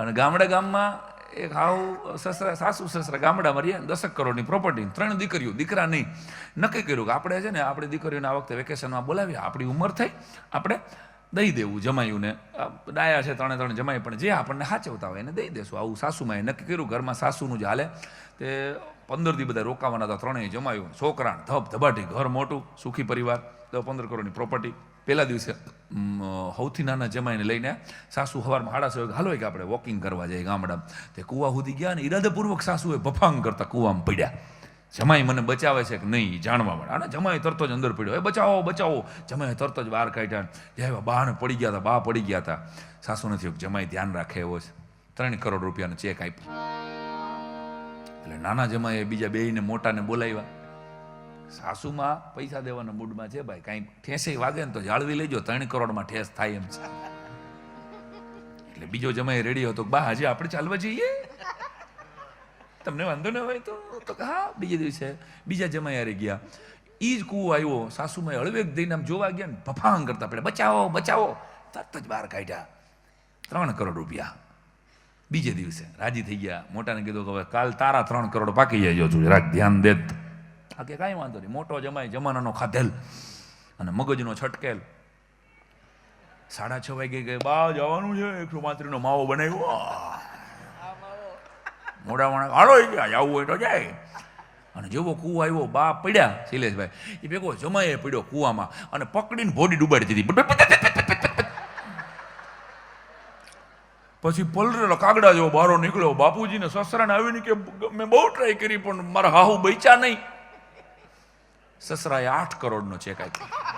અને ગામડે ગામમાં એક હાવ સસરા, સાસુ સસરા ગામડામાં રહ્યા દસક કરોડની પ્રોપર્ટી ત્રણ દીકરીઓ, દીકરા નહીં. નક્કી કર્યું કે આપણે છે ને આપણી દીકરીઓને આ વખતે વેકેશનમાં બોલાવીએ. આપણી ઉંમર થઈ, આપણે દઈ દેવું જમાયુંને ડાયા છે ત્રણે ત્રણ જમાઈ, પણ જે આપણને સાચવતા હોય એને દઈ દેશું. આવું સાસુમાં એ નક્કી કર્યું, ઘરમાં સાસુનું જ હાલે. તે પંદર દી બધા રોકાવાના હતા ત્રણેય જમાયું છોકરાણ ધબ ધબાટી, ઘર મોટું, સુખી પરિવાર, દસ પંદર કરોડની પ્રોપર્ટી પહેલા દિવસે સૌથી નાના જમાઈને લઈને સાસુ હવારમાં હાડા સો હાલો કે આપણે વોકિંગ કરવા જઈએ ગામડામાં તે કૂવા સુધી ગયા અને ઈરાદાપૂર્વક સાસુએ ભફાંગ કરતા કૂવામાં પડ્યા. જમાઈ મને બચાવે છે કે નહીં, જાણવા મળે. અને જમાઈ તરત જ અંદર પડ્યો. એ બચાવો બચાવો. જમાઈ તરત જ બહાર કાઢ્યા જેવા બહાને પડી ગયા હતા બા પડી ગયા હતા સાસુ નથી જમાઈ ધ્યાન રાખે એવો છે. ત્રણ કરોડ રૂપિયાનો ચેક આપ્યો. એટલે નાના જમાઈએ બીજા બેયને મોટાને બોલાવ્યા. સાસુમાં પૈસા દેવાના મૂડમાં છે ભાઈ, કાંઈ ઠેસે વાગે ને તો જાળવી લેજો, ત્રણ કરોડમાં ઠેસ થાય એમ છે. એટલે બીજો જમાઈ રેડી હતો બા, આજે આપણે ચાલવા જઈએ? તમને વાંધો ન હોય તો હા, બીજે દિવસે. બીજા જમાઈ હારે ગયા. ઈ જ કૂવો આવ્યો સાસુમાં હળવેક દઈને આમ જોવા ગયા ને ભફાંગ કરતા પડે બચાવો બચાવો. તરત જ બહાર કાઢ્યા. ત્રણ કરોડ રૂપિયા. બીજે દિવસે રાજી થઈ ગયા. મોટાને કીધું કે, હવે કાલ તારા ત્રણ કરોડ પાકી જાય જો રાખ ધ્યાન દે આ કે કાંઈ વાંધો નહીં. મોટો જમાય જમાનાનો ખાધેલ અને મગજનો છટકેલ. સાડા છ વાગે ગઈ. બા, જવાનું છે. એકસો માત્રીનો માવો બનાવ્યો. મોડા મોડા હાલો આવું હોય તો જાય. અને જેવો કૂવો આવ્યો, બા પડ્યા, શૈલેષભાઈ. એ ભેગો જમાએ પડ્યો કૂવામાં અને પકડીને ભોડી ડૂબાડી દીધી. પછી પલરેલો કાગડા જેવો બારો નીકળ્યો. બાપુજીને સસરાને આવીને કે, મેં બહુ ટ્રાય કરી, પણ મારા હાહુ બચ્યા નહીં. સસરાએ આઠ કરોડનો ચેક આપ્યો.